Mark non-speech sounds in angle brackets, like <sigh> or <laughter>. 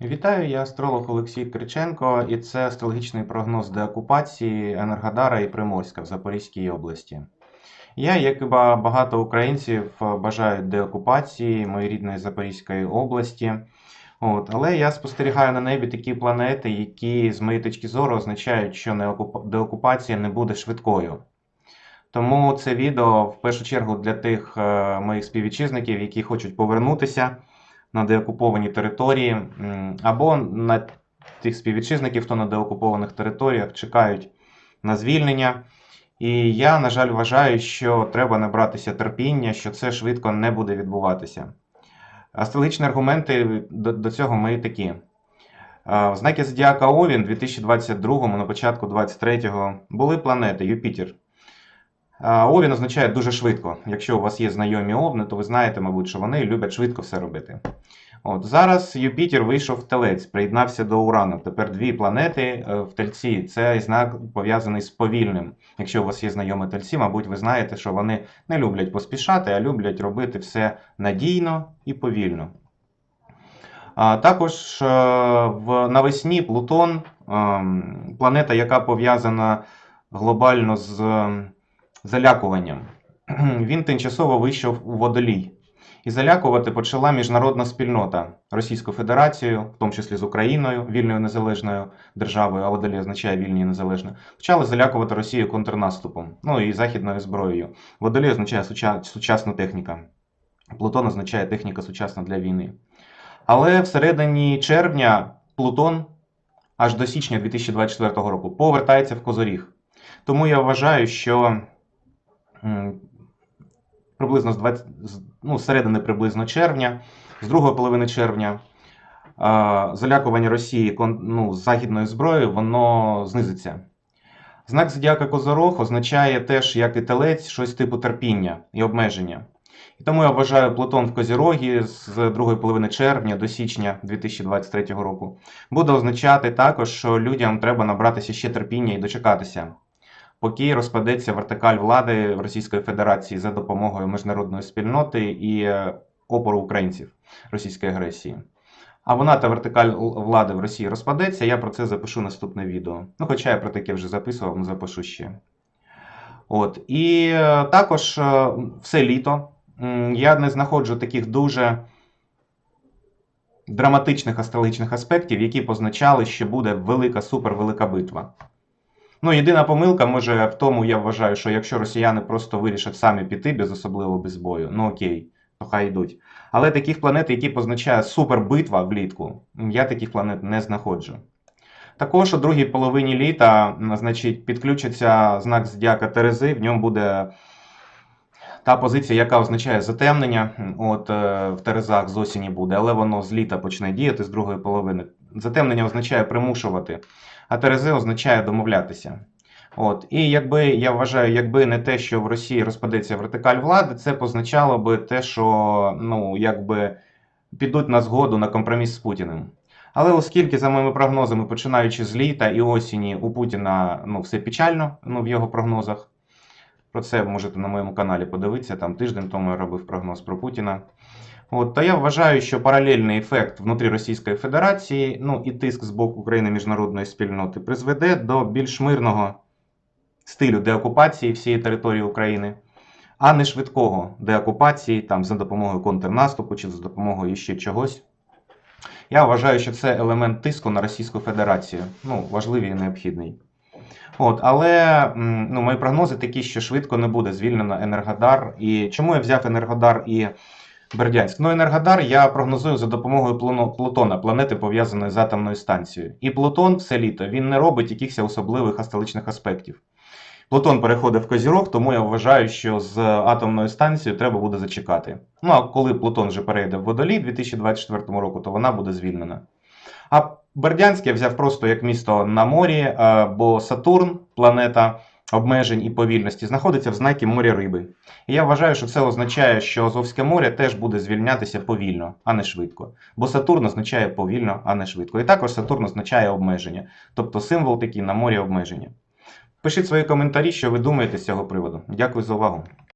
Вітаю, я астролог Олексій Криченко, і це астрологічний прогноз деокупації Енергодара і Приморська в Запорізькій області. Я, як і багато українців, бажаю деокупації моєї рідної Запорізької області. От, але я спостерігаю на небі такі планети, які, з моєї точки зору, означають, що деокупація не буде швидкою. Тому це відео в першу чергу для тих е, моїх співвітчизників, які хочуть повернутися на деокуповані території, або на тих співвітчизників, хто на деокупованих територіях чекають на звільнення. І я, на жаль, вважаю, що треба набратися терпіння, що це швидко не буде відбуватися. Астрологічні аргументи до, до цього мої такі. Е, В знакі Зодіака Овін 2022 на початку 23-го були планети Юпітер. Овін означає дуже швидко. Якщо у вас є знайомі овни, то ви знаєте, мабуть, що вони люблять швидко все робити. От зараз Юпітер вийшов в телець, приєднався до Урана. Тепер дві планети е, в тельці. Це знак пов'язаний з повільним. Якщо у вас є знайомі тельці, мабуть, ви знаєте, що вони не люблять поспішати, а люблять робити все надійно і повільно. А також е, в навесні Плутон, ем, планета, яка пов'язана глобально з залякуванням. <clears throat> Він тимчасово вийшов у водолій. І залякувати почала міжнародна спільнота Російську Федерацію, в тому числі з Україною, вільною незалежною державою, а водолій означає вільні і незалежно. Почали залякувати Росію контрнаступом, ну і західною зброєю. Водолій означає суча- сучасна техніка. Плутон означає техніка сучасна для війни. Але всередині червня Плутон аж до січня 2024 року повертається в Козоріг. Тому я вважаю, що приблизно з 20, ну, середини приблизно червня, з другої половини червня, залякування Росії ну, західною зброєю, воно знизиться. Знак зодіака Козорог означає теж, як і телець, щось типу терпіння і обмеження. І тому я вважаю Плутон в Козірогі з другої половини червня до січня 2023 року буде означати також, що людям треба набратися ще терпіння і дочекатися, поки розпадеться вертикаль влади Російської Федерації за допомогою міжнародної спільноти і е, опору українців російської агресії. А вона та вертикаль влади в Росії розпадеться, я про це запишу наступне відео. Ну, хоча я про таке вже записував, але запишу ще. От. І е, також е, все літо я не знаходжу таких дуже драматичних астрологічних аспектів, які позначали, що буде велика, супервелика битва. Ну, єдина помилка може в тому, я вважаю, що якщо росіяни просто вирішать самі піти без особливо без бою, ну окей, то хай йдуть. Але таких планет, які позначають супербитва влітку, я таких планет не знаходжу. Також у другій половині літа, значить, підключиться знак зодіака Терези, в ньому буде та позиція, яка означає затемнення. От е, в Терезах з осені буде, але воно з літа почне діяти з другої половини. Затемнення означає примушувати, а Терези означає домовлятися. От. І якби я вважаю, якби не те, що в Росії розпадеться вертикаль влади, це позначало би те, що ну, якби підуть на згоду на компроміс з Путіним. Але оскільки, за моїми прогнозами, починаючи з літа і осені, у Путіна ну, все печально ну, в його прогнозах. Про це можете на моєму каналі подивитися. Там тиждень тому я робив прогноз про Путіна. От, то я вважаю, що паралельний ефект внутрі Російської Федерації, ну і тиск з боку України міжнародної спільноти призведе до більш мирного стилю деокупації всієї території України, а не швидкого деокупації там за допомогою контрнаступу чи за допомогою ще чогось. Я вважаю, що це елемент тиску на Російську Федерацію. Ну, важливий і необхідний. От, але ну, мої прогнози такі, що швидко не буде звільнено Енергодар. І чому я взяв Енергодар і Бердянськ? Ну, Енергодар я прогнозую за допомогою Плутона, планети пов'язаної з атомною станцією. І Плутон все літо він не робить якихось особливих астрономічних аспектів. Плутон переходить в Козірог, тому я вважаю, що з атомною станцією треба буде зачекати. Ну а коли Плутон вже перейде в водолій 2024 року, то вона буде звільнена. А Бердянськ я взяв просто як місто на морі, е, бо Сатурн, планета обмежень і повільності, знаходиться в знакі моря риби. І я вважаю, що це означає, що Азовське море теж буде звільнятися повільно, а не швидко. Бо Сатурн означає повільно, а не швидко. І також Сатурн означає обмеження, тобто символ такий на морі обмеження. Пишіть свої коментарі, що ви думаєте з цього приводу. Дякую за увагу.